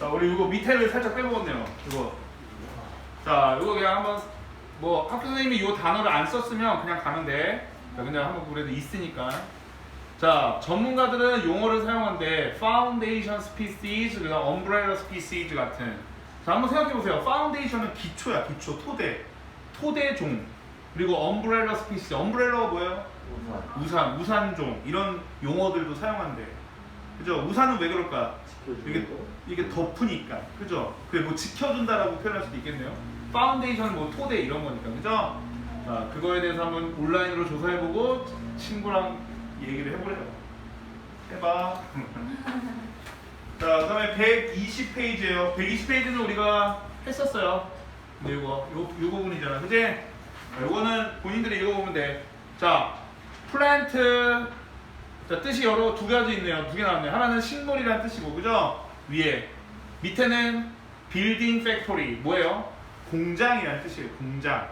자, 우리 이거 밑에를 살짝 빼먹었네요. 이거. 자, 이거 그냥 한번 뭐 학교 선생님이 이 단어를 안 썼으면 그냥 가면 돼. 자, 그냥 한번 그래도 있으니까. 자, 전문가들은 용어를 사용한대. Foundation species, 그다음 Umbrella species 같은. 자, 한번 생각해 보세요. Foundation은 기초야, 기초, 토대, 토대종. 그리고 Umbrella species, Umbrella가 뭐예요? 우산 우산, 우산종 이런 용어들도 사용한대. 그죠? 우산은 왜 그럴까? 이게 이게 덮으니까, 그죠? 그게 뭐 지켜준다라고 표현할 수도 있겠네요. 파운데이션 뭐 토대 이런 거니까, 그죠? 자, 그거에 대해서 한번 온라인으로 조사해 보고 친구랑 얘기를 해 보래요. 해 봐. 자, 그다음에 120페이지예요. 120페이지는 우리가 했었어요. 근데 이거 요, 요 부분이잖아, 그지? 자, 요거는 본인들이 읽어보면 돼. 자, 플랜트 자, 뜻이 여러 두 가지 있네요. 두 개 나왔네요. 하나는 식물이라는 뜻이고, 그죠? 위에. 밑에는 빌딩 팩토리. 뭐예요? 공장이라는 뜻이에요. 공장.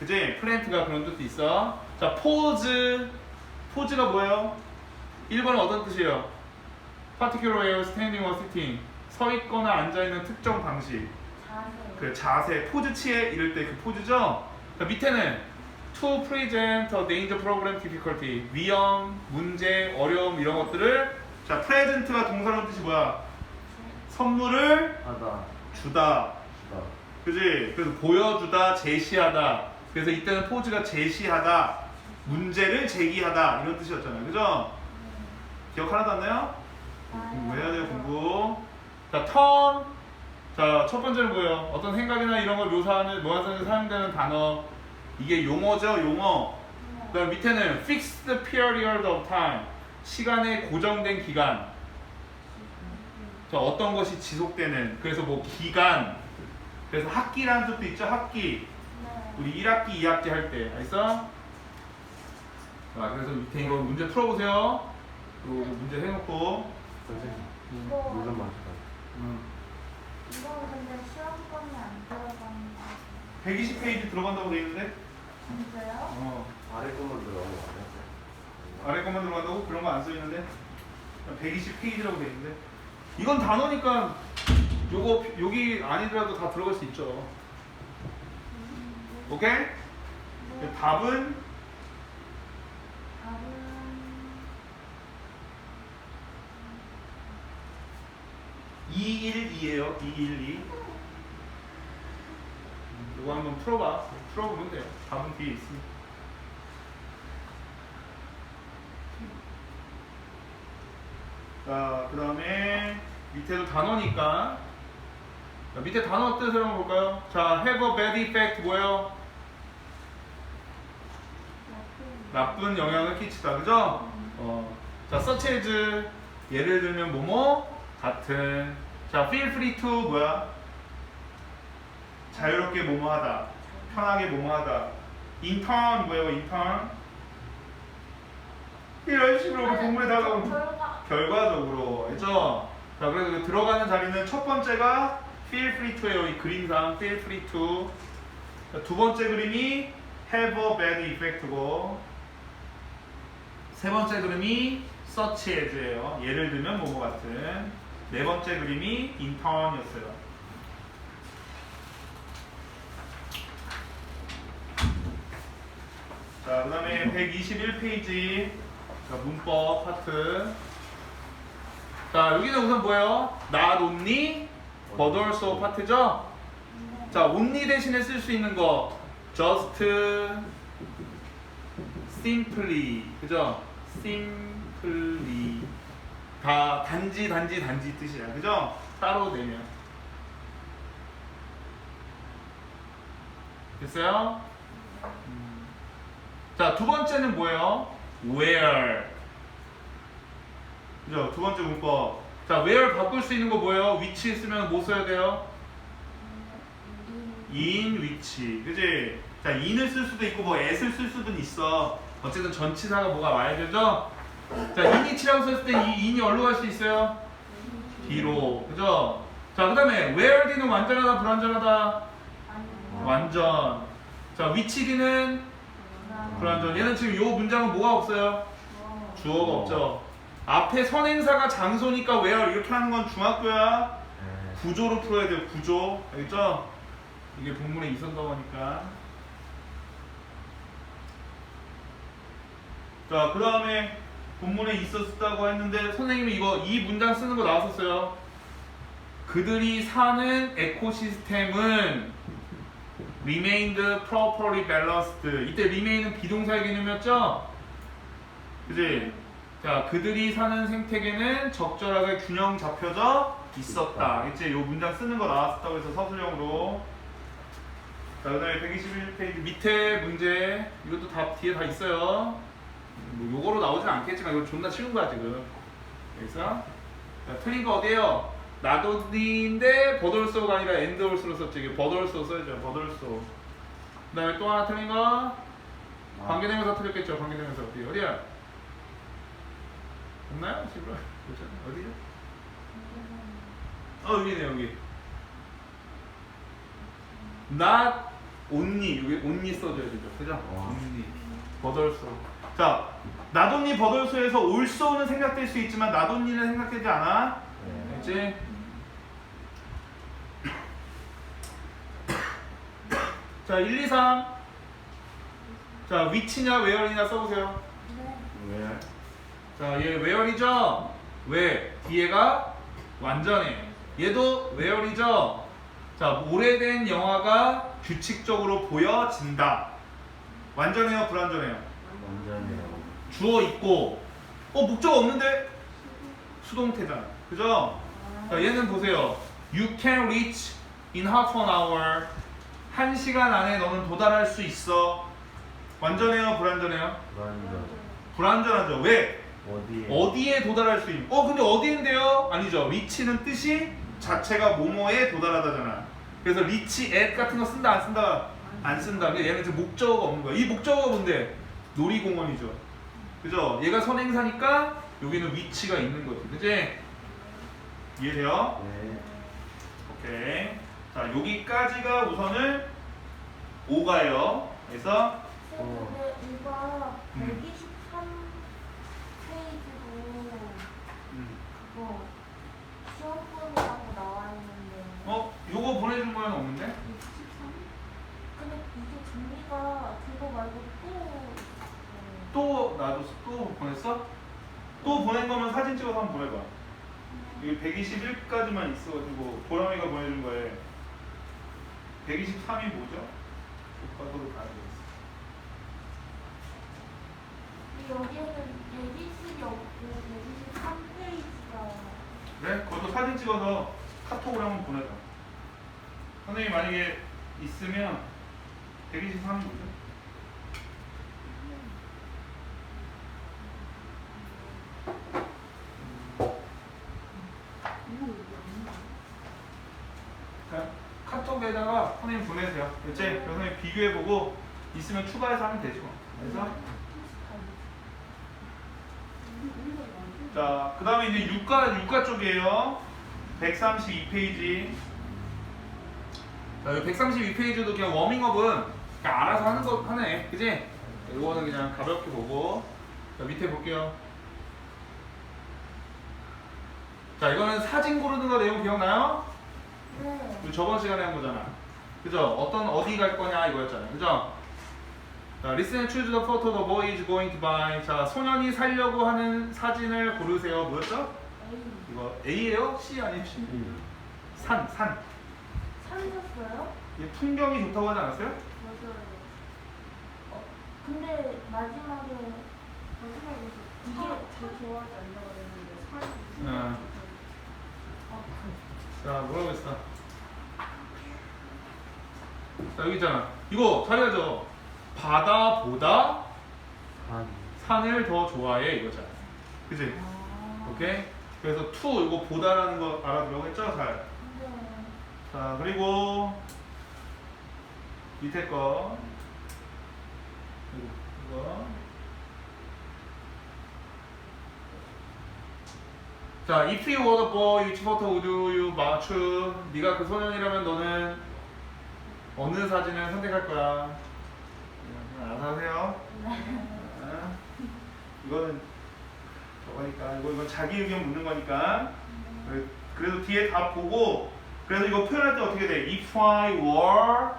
그지? 플랜트가 그런 뜻도 있어. 자, 포즈. 포즈가 뭐예요? 1번은 어떤 뜻이에요? particular way of standing or sitting. 서 있거나 앉아 있는 특정 방식. 자세. 그 자세, 포즈 취해 이럴 때 그 포즈죠. 자, 밑에는 to present a danger problem difficulty 위험, 문제, 어려움 이런 것들을 자 present가 동사로 뜻이 뭐야? 선물을 하다 주다, 주다 그지? 그래서 보여주다, 제시하다. 그래서 이때는 포즈가 제시하다, 문제를 제기하다 이런 뜻이었잖아요, 그죠? 기억 하나도 안 나요? 공부해야 돼요, 공부. 자, 턴. 자, 첫 번째는 뭐예요? 어떤 생각이나 이런 걸 묘사하는, 묘사하는 사용되는 단어. 이게 용어죠, 용어. 그 다음 밑에는 fixed period of time. 시간의 고정된 기간. 자, 어떤 것이 지속되는. 그래서 뭐 기간. 그래서 학기라는 뜻도 있죠, 학기. 네. 우리 1학기, 2학기 할 때. 알겠어? 자, 그래서 밑에 이거 문제 풀어보세요. 그리고 문제 해놓고. 선생님 이거 물좀 마실까 음. 이거 근데 시험권이 안 들어간다. 120페이지 들어간다고 돼 있는데 진짜요? 어, 아래 것만 들어가는 거 아니야? 아래 것만 들어간다고 그런 거 안 써 있는데 120페이지라고 돼 있는데 이건 단어니까 요거 여기 아니더라도 다 들어갈 수 있죠. 오케이? 네. 답은 답은 212예요. 212. 이거 한번 풀어봐. 풀어보면 돼요. 답은 뒤에 있으니까. 자, 그 다음에 밑에도 단어니까. 자, 밑에 단어 뜻을 한번 볼까요? 자, have a bad effect 뭐예요? 나쁜 영향을 끼치다, 그죠? 어. 자, such as 예를 들면 뭐뭐 같은. 자, feel free to 뭐야? 자유롭게 뭐뭐 하다. 편하게 뭐뭐 하다. intern 뭐예요? intern? 이런 식으로 그 동물에 다가오는 결과 결과적으로 알죠? 자 그래서 그 들어가는 자리는 첫 번째가 feel free to예요 이 그림상 feel free to 자, 두 번째 그림이 have a bad effect고 세 번째 그림이 such as예요 예를 들면 뭐뭐 같은 네 번째 그림이 intern이었어요 자, 그 다음에 121페이지. 자, 문법 파트. 자, 여기는 우선 뭐예요? not only, but also 파트죠? 네. 자, only 대신에 쓸 수 있는 거. just, simply. 그죠? simply. 다 단지, 단지, 단지 뜻이야. 그죠? 따로 내면. 됐어요? 음. 자, 두 번째는 뭐예요? where. 그죠? 두 번째 문법. 자, where 바꿀 수 있는 거 뭐예요? 위치 쓰면 뭐 써야 돼요? in 위치. 그지? 자, in을 쓸 수도 있고 뭐 as를 쓸 수도 있어. 어쨌든 전치사가 뭐가 와야 되죠? 자, in이 치라고 썼을 때 이 in이 어디로 갈 수 있어요? 뒤로. 그죠? 자, 그 다음에 where D는 완전하다, 불완전하다? 완전. 자, 위치 D는 불완전. 얘는 지금 요 문장은 뭐가 없어요? 주어가 없죠. 앞에 선행사가 장소니까 where 이렇게 하는 건 중학교야. 구조로 풀어야 돼요. 구조. 알겠죠? 이게 본문에 있었던 거니까. 자, 그 다음에 본문에 있었다고 했는데 선생님이 이거 이 문장 쓰는 거 나왔었어요. 그들이 사는 에코시스템은 remained properly balanced. 이때 remain은 비동사의 개념이었죠? 그지? 자, 그들이 사는 생태계는 적절하게 균형 잡혀져 있었다. 이제 요 문장 쓰는 거 나왔다고 해서 서술형으로. 자, 그 다음에 121페이지 밑에 문제 이것도 다 뒤에 다 있어요. 뭐 요거로 나오진 않겠지만 이거 존나 쉬운 거야 지금. 여기서 자, 틀린 거 어디에요? 나도니인데 버돌소가 아니라 엔드올소로 썼지. 이게 버돌소 써야죠. 버돌소. 그 다음에 또 하나 틀린 거 관계대명사 틀렸겠죠. 관계대명사 어디 어디야? 없나요? 지금 보자. 어디죠? 어 여기네 여기. not only 여기 only 써줘야 되죠. 그죠? 와. only 버덜소. 자, 나돈니 버덜소에서 올소는 생각될 수 있지만 나돈니는 생각되지 않아. 네. 알지? 자, 1, 2, 3. 자, 위치냐, 웨어이냐 써보세요. 네. 왜? 자, 얘 웨어이죠? 왜? 뒤에가 완전해. 얘도 웨어이죠? 자, 오래된 영화가 규칙적으로 보여진다. 완전해요, 불완전해요? 완전해요. 주어 있고, 어, 목적 없는데? 수동태잖아. 그죠? 자, 얘는 보세요. You can reach in half an hour. 한 시간 안에 너는 도달할 수 있어. 완전해요, 불완전해요? 완전. 불완전하죠. 왜? 어디에? 어디에 도달할 수 있는? 어 근데 어디인데요? 아니죠. 리치는 뜻이 자체가 뭐뭐에 도달하다잖아. 그래서 리치 at 같은 거 쓴다 안 쓴다 안 쓴다. 근데 얘는 지금 목적어가 없는 거야. 이 목적어가 뭔데? 놀이공원이죠. 그죠? 얘가 선행사니까 여기는 위치가 있는 거지. 그지? 이해돼요? 네. 오케이. 자 여기까지가 우선은 5가요. 그래서 쌤, 근데 이거 음. 123 페이지로 음. 그거 시험본이라고 나와 있는데 어 요거 보내준 거는 없는데? 123? 근데 이게 종이가 그거 말고 또 있어요. 또 나도 또 보냈어? 또 보낸 거면 사진 찍어서 한번 보내봐. 여기 121까지만 있어가지고 보람이가 보내준 거에 123이 뭐죠? 교과서로 봐야 되겠어. 근데 여기에는 120이 없고 123페이지가 그래? 그것도 사진 찍어서 카톡으로 한번 보내자. 선생님 만약에 있으면 123이 뭐죠? 자, 카톡에다가 선생님 보내세요. 그치? 그래서 선생님 비교해보고 있으면 추가해서 하면 뭐. 그래서 자, 그 다음에 이제 유가, 유가 쪽이에요. 132페이지. 자, 132페이지도 그냥 워밍업은 그냥 알아서 하는 거 하네. 그지? 이거는 그냥 가볍게 보고. 자, 밑에 볼게요. 자, 이거는 사진 고르는 거 내용 기억나요? 네. 우리 저번 시간에 한 거잖아. 그죠? 어떤 어디 갈 거냐 이거였잖아요. 그죠? 자, listen and choose the photo the boy is going to buy. 자, 소년이 살려고 하는 사진을 고르세요. 뭐였죠? 이거 A예요? C 아니에요? C? 산, 산. 살렸어요? 이 풍경이 좋다고 하지 않았어요? 맞아요. 어, 근데 마지막에 마지막에 이게 더 좋아하지 않냐고 그랬는데 살. 응. 아, 자, 뭐라고 했어? 자, 여기 있잖아. 이거 잘해야죠. 바다보다 한. 산을 더 좋아해 이거잖아. 그지? 아. 오케이? 그래서 투 이거 보다라는 거 알아두라고 했죠? 잘. 근데 자 그리고 밑에 거 이거, 이거. 자 if you were the boy which photo would you choose 네가 그 소년이라면 너는 어느 사진을 선택할 거야? 그냥 알아서 하세요. 아, 이거는 저거니까. 이거 이거 자기 의견 묻는 거니까. 그래- 그래도 뒤에 다 보고 그래서 이거 표현할 때 어떻게 돼? If I were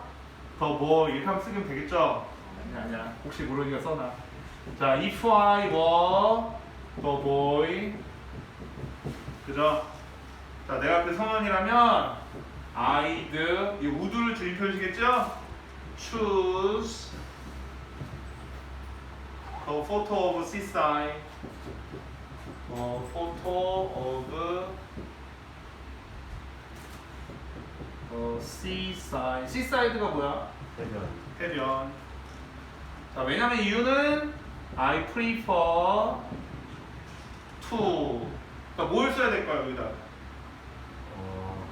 the boy. 이렇게 하면 쓰면 되겠죠? 아니야 아니야. 혹시 모르니까 써놔. 자 If I were the boy 그죠? 자 내가 그 성원이라면 I'd 이 우드를 줄임 표시겠죠? Choose the photo of seaside 어, photo of 어, seaside. seaside가 뭐야? 해변. 해변. 자, 왜냐면 이유는 I prefer to. 그러니까 뭘 써야 될까요, 여기다? 어,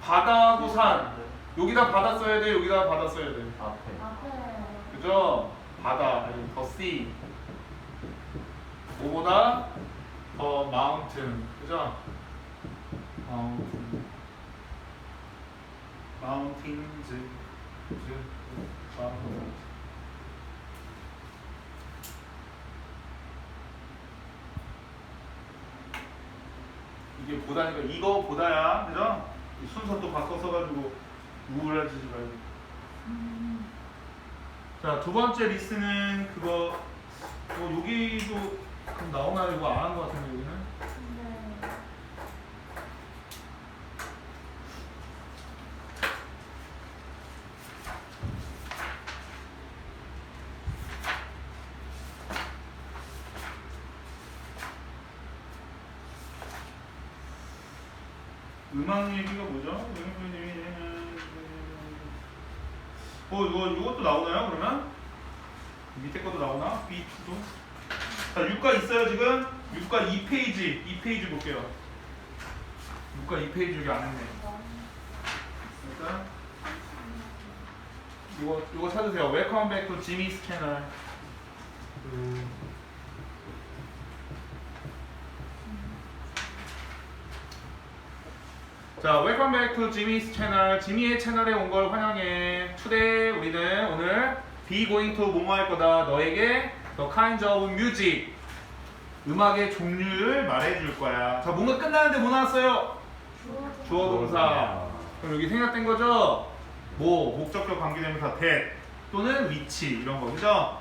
바다하고 산. 여기다 바다 써야 돼, 여기다 바다 써야 돼. 앞에. 앞에 그죠? 바다, 아니, the sea. 뭐보다 더 mountain. 그죠? mountain. mountains. 이게 보다니까 이거 보다야, 그죠? 이 순서 또 바꿔 써가지고 우울해지지 말고. 음, 자, 두 번째 리스는 그거 뭐 여기도 그럼 나오나요? 이거 안 한 것 같은데 여기는? 네. 음악 얘기가 뭐죠? 어, 이거 이것도 나오나요? 그러면 밑에 것도 나오나? B2도? 자, 6과 있어요 지금? 6과 2페이지, 2페이지 볼게요. 6과 2페이지 여기 안 했네. 일단 이거 이거 찾으세요. Welcome back to Jimmy's channel. 음, 자, 웰컴 백투 지미's 채널. 지미의 채널에 온 걸 환영해. today 우리는 오늘 be going to 뭐뭐 할 거다. 너에게 the kinds of music 음악의 종류를 말해 줄 거야. 자, 뭔가 끝나는데 뭐 나왔어요? 주어 동사. 그럼 여기 생략된 거죠? 뭐, 목적격 관계대명사 that 또는 위치 이런 거. 그죠?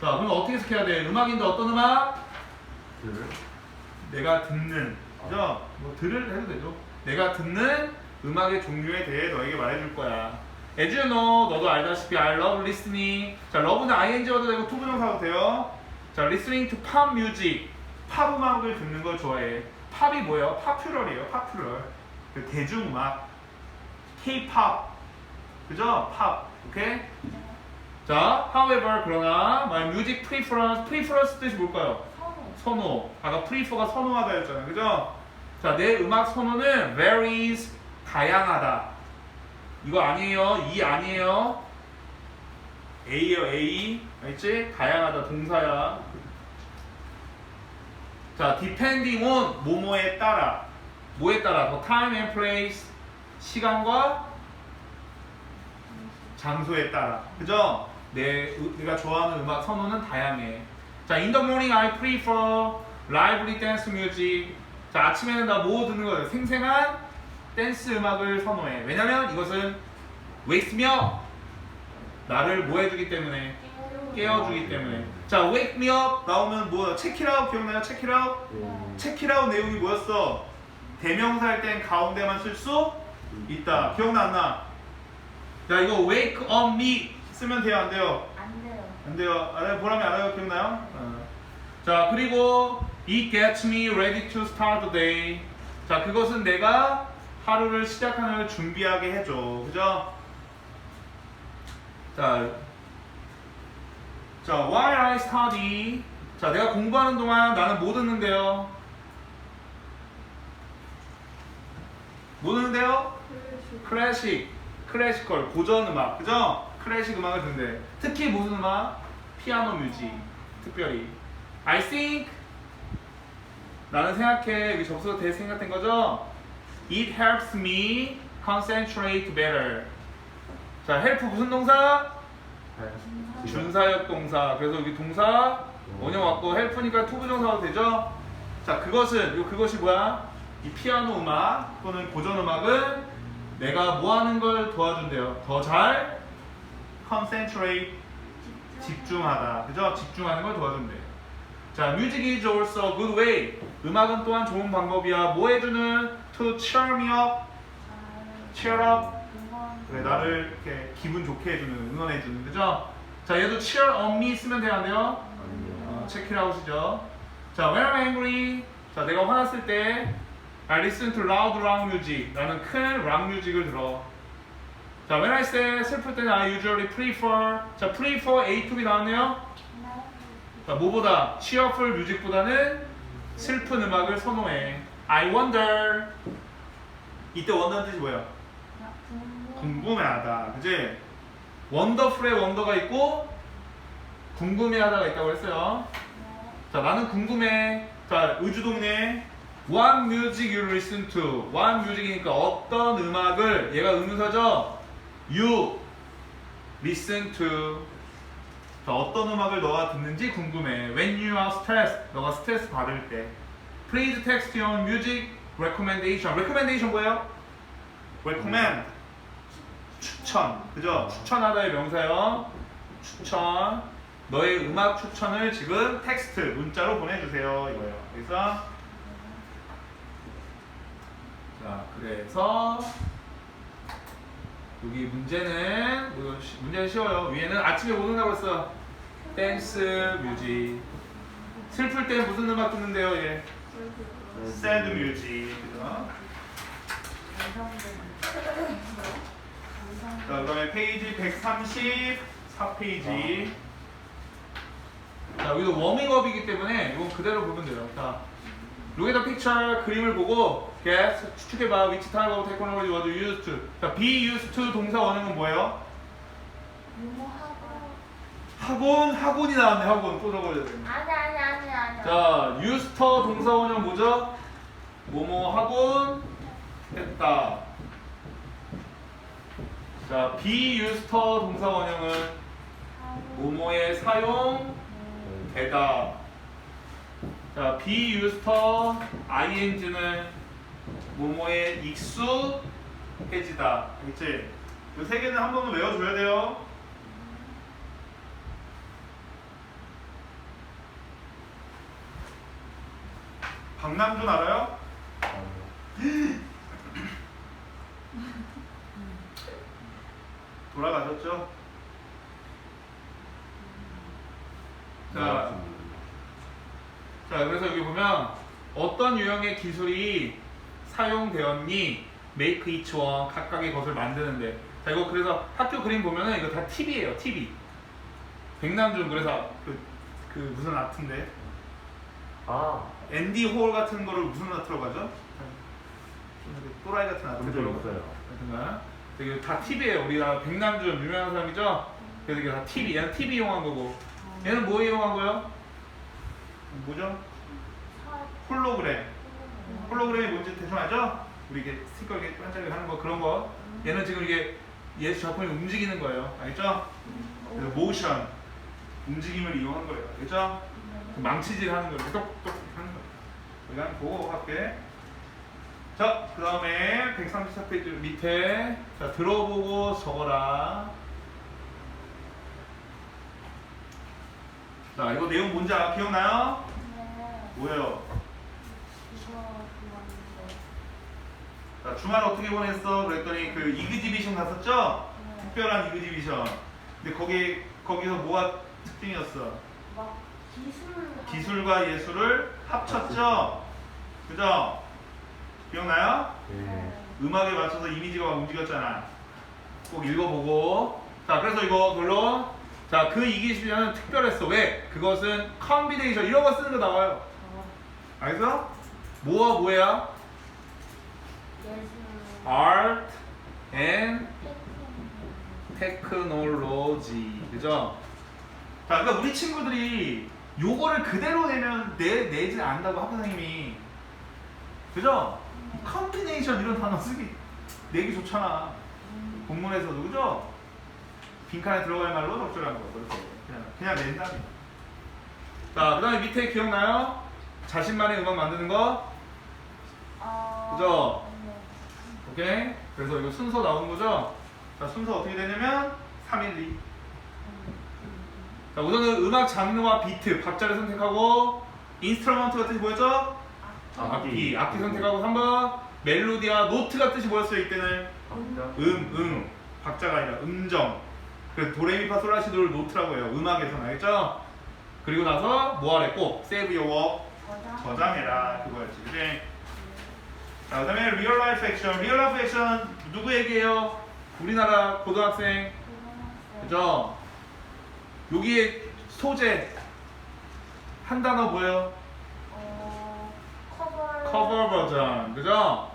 자, 그럼 어떻게 해석해야 돼? 음악인데 어떤 음악? 들. 내가 듣는 그죠? 뭐 들을 해도 되죠. 내가 듣는 음악의 종류에 대해 너에게 말해줄 거야. As you know, 너도 알다시피 I love listening. 자, love는 ing어도 되고 투부정사도 돼요. 자, listening to pop music. 팝 음악을 듣는 걸 좋아해. 팝이 뭐예요? popular. 그 대중음악. K-pop. 그죠? 팝. 오케이? 자, however 그러나 my music preference, preference 뜻이 뭘까요? 선호 선호. 아까 prefer가 선호하다 였잖아요. 그죠? 자, 내 음악 선호는 varies 다양하다. 이거 아니에요. 이 아니에요. A예요, A. 알지? 다양하다 동사야. 자, depending on 뭐뭐에 따라. 뭐에 따라? 더 time and place. 시간과 장소에 따라. 그죠? 내, 으- 내가 좋아하는 음악 선호는 다양해. 자, in the morning I prefer lively dance music. 자, 아침에는 나 뭐 듣는 거야? 생생한 댄스 음악을 선호해. 왜냐면 이것은 me up. 나를 뭐 해주기 때문에? 깨워주기 때문에. 자, wake me up 나오면 뭐야? check it out 기억나요? check it out? 음, check it out 내용이 뭐였어? 대명사 할 땐 가운데만 쓸 수 있다. 기억나 안 나? 자, 이거 wake up me 쓰면 돼요, 안 돼요? 안 돼요 안 돼요. 알아요? 보람이 알아요? 기억나요? 어. 자, 그리고 it gets me ready to start the day. 자, 그것은 내가 하루를 시작하는 걸 준비하게 해줘. 그죠? 자, 자, while I study. 자, 내가 공부하는 동안 나는 뭐 듣는데요? 뭐 듣는데요? 클래식, 클래시컬, 고전 음악, 그죠? 클래식 음악을 듣는데 특히 무슨 음악? 피아노 뮤직, 특별히. I think 나는 생각해 여기 접수가 돼 생각된 거죠? It helps me concentrate better. 자, help 무슨 동사? 할- 준사역 동사. 그래서 여기 동사 원형 왔고 help니까 투부정사도 되죠? 자, 그것은 요 그것이 뭐야? 이 피아노 음악 또는 고전 음악은 내가 뭐 하는 걸 도와준대요. 더 잘 concentrate 집중하다. 그죠? 집중하는 걸 도와준대. 자, music is also a good way. 음악은 또한 좋은 방법이야. 뭐 해주는? To cheer me up. cheer up. 그래, 나를 이렇게 기분 좋게 해주는, 응원해주는, 그죠? 자, 얘도 cheer on me 쓰면 돼요. 어, check it out이죠. 자, when I'm angry. 자, 내가 화났을 때 I listen to loud rock music. 나는 큰 락 뮤직을 들어. 자, when I say 슬플 때는 I usually prefer. 자, prefer A to B 나왔네요. 자, 뭐보다 cheerful music보다는 슬픈 음악을 선호해. I wonder. 이때 wonder는 뜻이 뭐야? 궁금해하다. 그지? wonderful의 wonder가 있고 궁금해하다가 있다고 했어요. 자, 나는 궁금해. 자, 의주동네 What music you listen to? What music이니까 어떤 음악을 얘가 의문사죠? You listen to. 자, 어떤 음악을 너가 듣는지 궁금해. When you are stressed, 너가 스트레스 받을 때. Please text your music recommendation. recommendation 뭐예요? recommend. 추천. 그죠? 추천하다의 명사요. 추천. 너의 음악 추천을 지금 텍스트, 문자로 보내주세요. 이거예요. 그래서 자, 그래서 여기 문제는 문제는 쉬워요. 위에는 아침에 뭐 듣는다고 했어? 댄스 뮤직. 슬플 때 무슨 음악 듣는데요, 얘? 새드 뮤직. 그죠? 자, 그다음에 페이지 134페이지. 자, 여기도 워밍업이기 때문에 이건 그대로 보면 돼요. 자, the picture 그림을 보고 guess 추측해봐 which type of technology was used to. 자, be used to 동사 원형은 뭐예요? 학원 학원이 나왔네 학원 또 적어야 돼. 아니 아니 아니 아니. 자, used to 동사 원형 뭐죠? 뭐뭐 학원 했다. 자, be used to 동사 원형은 뭐뭐에 사용 되다. 자, be used to ing는 뭐뭐에 익숙해지다. 알겠지? 이 세 개는 한 번은 외워줘야 돼요. 박남준 알아요? 돌아가셨죠? 자, 자, 그래서 여기 보면 어떤 유형의 기술이 사용되었니? make each one 각각의 것을 만드는데. 자, 이거 그래서 학교 그림 보면은 이거 다 TV예요, TV. 백남준 그래서 그, 그 무슨 아트인데? 아, 앤디 홀 같은 거를 무슨? 좀 이렇게 또라이 같은 아트. 본적 있어요. 하여튼간 되게 다 TV예요. 우리나라 백남준 유명한 사람이죠? 그래서 이게 다 TV. 얘는 TV 이용한 거고. 얘는 뭐 이용한 거예요? 뭐죠? 홀로그램. 홀로그램이 뭔지 대충 알죠? 우리 이게 스티커 이렇게 반짝이게 하는 거 그런 거. 얘는 지금 이게 얘 작품이 움직이는 거예요. 알겠죠? 그래서 모션 움직임을 이용한 거예요. 알겠죠? 그 망치질 하는 거예요. 똑똑 하는 거예요. 우리가 보고 갈게. 자, 그 다음에 134페이지 밑에 자 들어보고 적어라. 자, 이거 내용 뭔지 아, 기억나요? 뭐예요? 자, 주말 어떻게 보냈어? 그랬더니 그 이그지비션 갔었죠? 특별한 이그지비션. 근데 거기 거기서 뭐가 특징이었어? 막 기술 기술과 예술을 합쳤죠? 그죠? 기억나요? 네. 음악에 맞춰서 이미지가 막 움직였잖아. 꼭 읽어보고. 자, 그래서 이거 별로. 자, 그 이기시려는 특별했어. 왜? 그것은 컨비네이션 이런 거 쓰는 거 나와요. 알겠어? 뭐와 뭐야? Art and Technology. 그죠? 자, 그러니까 우리 친구들이 요거를 그대로 내면 내 내지 않는다고 학교 선생님이. 그죠? 컨비네이션 이런 단어 쓰기 내기 좋잖아. 공문에서도 그죠? 빈칸에 들어갈 말로 적절한 거 그래서 그냥 그냥 낸다. 자 그다음에 밑에 기억나요? 자신만의 음악 만드는 거어 그죠? 네. 오케이? 그래서 이거 순서 나오는 거죠? 자, 순서 어떻게 되냐면 3, 1, 2. 자, 우선은 음악 장르와 비트, 박자를 선택하고 인스트루먼트가 뜻이 뭐였죠? 악기, 악기 선택하고 3번 멜로디와 노트가 뜻이 뭐였어요 이때는? 음, 음, 박자가 아니라 음정. 그 도레미파 솔라시도를 노트라고 해요. 음악에서는 알겠죠? 그리고 나서 뭐 하랬고? Save your work, 저장. 저장해라 그거였지, 그지? 자, 그 다음에 real life action, real life action 누구 얘기예요? 우리나라 고등학생, 그죠? 여기에 소재 한 단어 뭐예요? 어, 커버. 커버 버전, 그죠?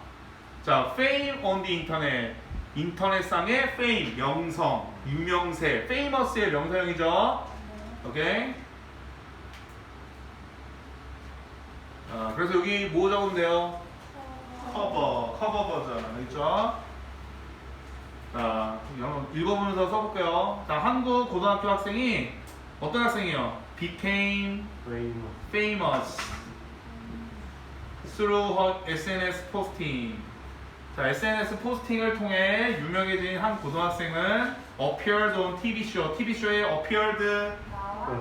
자, fame on the internet. 인터넷상의 fame, 명성, 유명세, famous의 명사형이죠. 네. 오케이? 아, 그래서 여기 뭐 적으면 돼요? 커버, 커버 버전, 알겠죠? 자, 한번 읽어보면서 써볼게요. 자, 한국 고등학교 학생이 어떤 학생이요? became famous through her SNS posting. 자, SNS 포스팅을 통해 유명해진 한 고등학생은 appeared on TV show. TV 쇼에 appeared.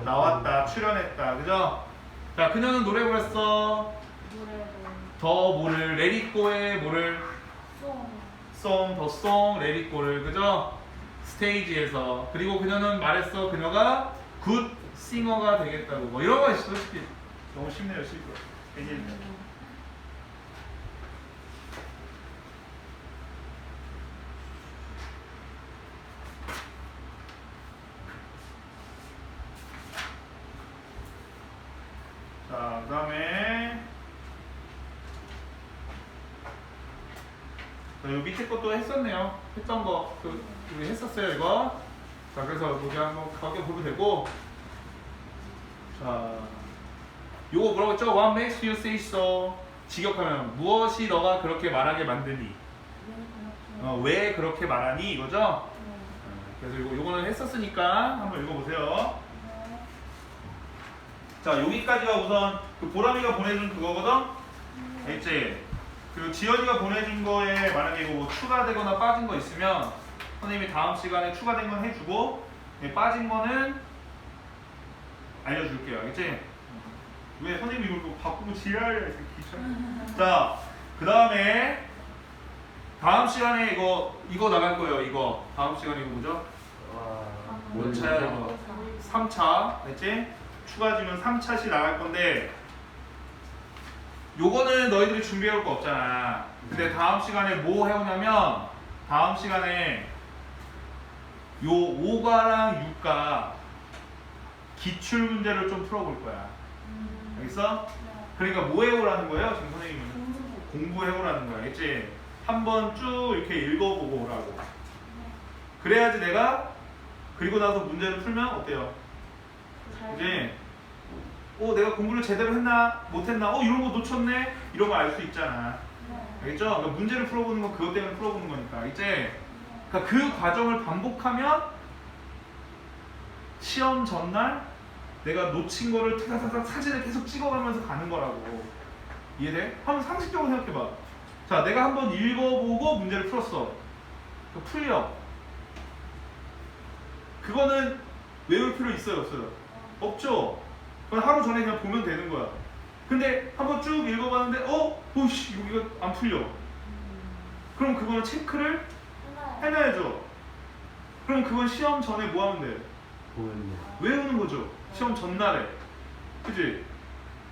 나왔다, 출연했다, 그죠? 자, 그녀는 노래 불렀어. 노래를. 더 뭐를 레리꼬의 뭐를 송. 송, 더 송, 레리꼬를 그죠? 스테이지에서 그리고 그녀는 말했어. 그녀가 굿 싱어가 되겠다고. 뭐 이런 거 있어, 솔직히 너무 쉽네요, 쉽고. 되게 자, 그 다음에 자, 요 밑에 것도 했었네요. 했던 거, 그, 우리 했었어요, 이거. 자, 그래서 여기 한번 가게 보면 되고. 자, 요거 뭐라고 했죠? What makes you say so? 직역하면 무엇이 너가 그렇게 말하게 만드니? 왜 그렇게. 어, 왜 그렇게 말하니? 이거죠? 네. 어, 그래서 요거, 요거는 했었으니까 한번 읽어보세요. 네. 자, 여기까지가 우선 그 보람이가 보내준 그거거든? 알지? 그 지연이가 보내준 거에 만약에 이거 뭐 추가되거나 빠진 거 있으면 선생님이 다음 시간에 추가된 건 해주고 예, 빠진 거는 알려줄게요. 알겠지? 왜 선생님이 이걸 또 바꾸고 지랄해 귀찮아. 자, 그 다음에 다음 시간에 이거 이거 나갈 거예요. 이거 다음 시간에 이거 뭐죠? 와. 뭔 차야 이거? 3차 됐지? 추가 지면 3차씩 나갈 건데 요거는 너희들이 준비해 올 거 없잖아 근데 다음 시간에 뭐 해오냐면 다음 시간에 요 5가랑 6가 기출 문제를 좀 풀어볼 거야 음. 알겠어? 네. 그러니까 뭐 해오라는 거예요 지금 선생님은 공부. 공부해오라는 거야 알겠지? 한번 쭉 이렇게 읽어보고 오라고 네. 그래야지 내가 그리고 나서 문제를 풀면 어때요? 잘. 이제 어 내가 공부를 제대로 했나 못했나 어 이런 거 놓쳤네 이런 거알수 있잖아 네. 알겠죠? 그러니까 문제를 풀어보는 건 그것 때문에 풀어보는 거니까 이제 그러니까 그 과정을 반복하면 시험 전날 내가 놓친 거를 타닥타닥 사진을 계속 찍어가면서 가는 거라고 이해돼? 한번 상식적으로 생각해봐 자 내가 한번 읽어보고 문제를 풀었어 그 풀려 그거는 외울 필요 있어요 없어요? 없죠. 그건 하루 전에 그냥 보면 되는 거야. 근데 한번 쭉 읽어봤는데 어? 오씨 여기가 안 풀려. 음. 그럼 그거는 체크를. 해놔야죠. 그럼 그건 시험 전에 뭐 하면 돼? 보였네. 외우는 거죠. 시험 전날에. 그지?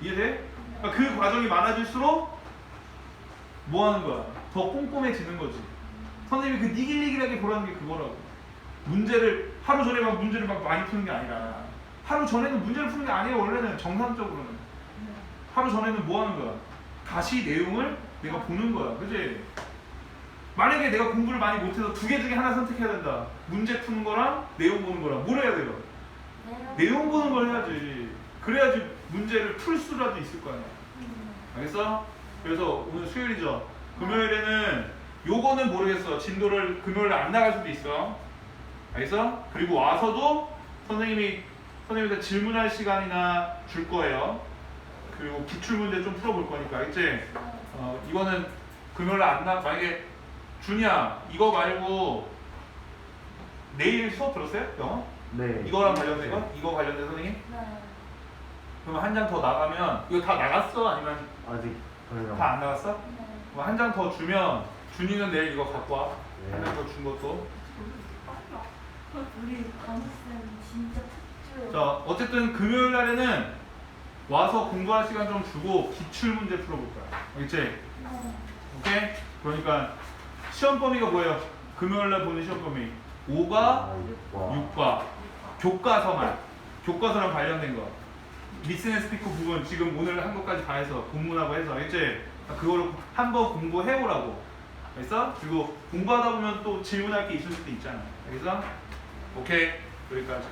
이해돼? 그러니까 그 과정이 많아질수록 뭐 하는 거야? 더 꼼꼼해지는 거지. 선생님이 그 니길니길하게 보라는 게 그거라고. 문제를 하루 전에 막 문제를 막 많이 푸는 게 아니라 하루 전에는 문제를 푸는 게 아니에요. 원래는 정상적으로는 네. 하루 전에는 뭐 하는 거야? 다시 내용을 내가 보는 거야. 그지? 만약에 내가 공부를 많이 못해서 두 개 중에 하나 선택해야 된다. 문제 푸는 거랑 내용 보는 거랑 뭘 해야 돼요? 내용 보는 걸 해야지. 그래야지 문제를 풀 수라도 있을 거 아니야. 음. 알겠어? 그래서 오늘 수요일이죠. 금요일에는 요거는 모르겠어. 진도를 금요일 안 나갈 수도 있어. 알겠어? 그리고 와서도 선생님이 선생님한테 질문할 시간이나 줄 거예요. 그리고 기출 문제 좀 풀어볼 거니까, 알겠지? 어, 이거는 금요일 날안 나, 만약에 준이야 이거 말고 내일 수업 들었어요? 영어? 네. 이거랑 관련된 거? 이거 관련된 선생님? 네. 그러면 한 장 더 나가면 이거 다 나갔어? 아니면 아직. 다 안 나갔어? 네. 그럼 한 장 더 주면 준이는 내일 이거 갖고 와. 네. 한 장 더 준 것도. 우리 강우쌤 진짜. 자, 어쨌든 금요일 날에는 와서 공부할 시간 좀 주고 기출 문제 풀어볼 거야. 알겠지? 네. 오케이? 그러니까 시험 범위가 뭐예요? 금요일 날 보는 시험 범위. 5가 아, 6과. 6과 교과서만 교과서랑 관련된 거 리스닝 스피커 부분 지금 오늘 한 것까지 다 해서 본문하고 해서 알겠지? 그거를 한번 공부해 오라고 알겠어? 그리고 공부하다 보면 또 질문할 게 있을 수도 있잖아 알겠어? 오케이 여기까지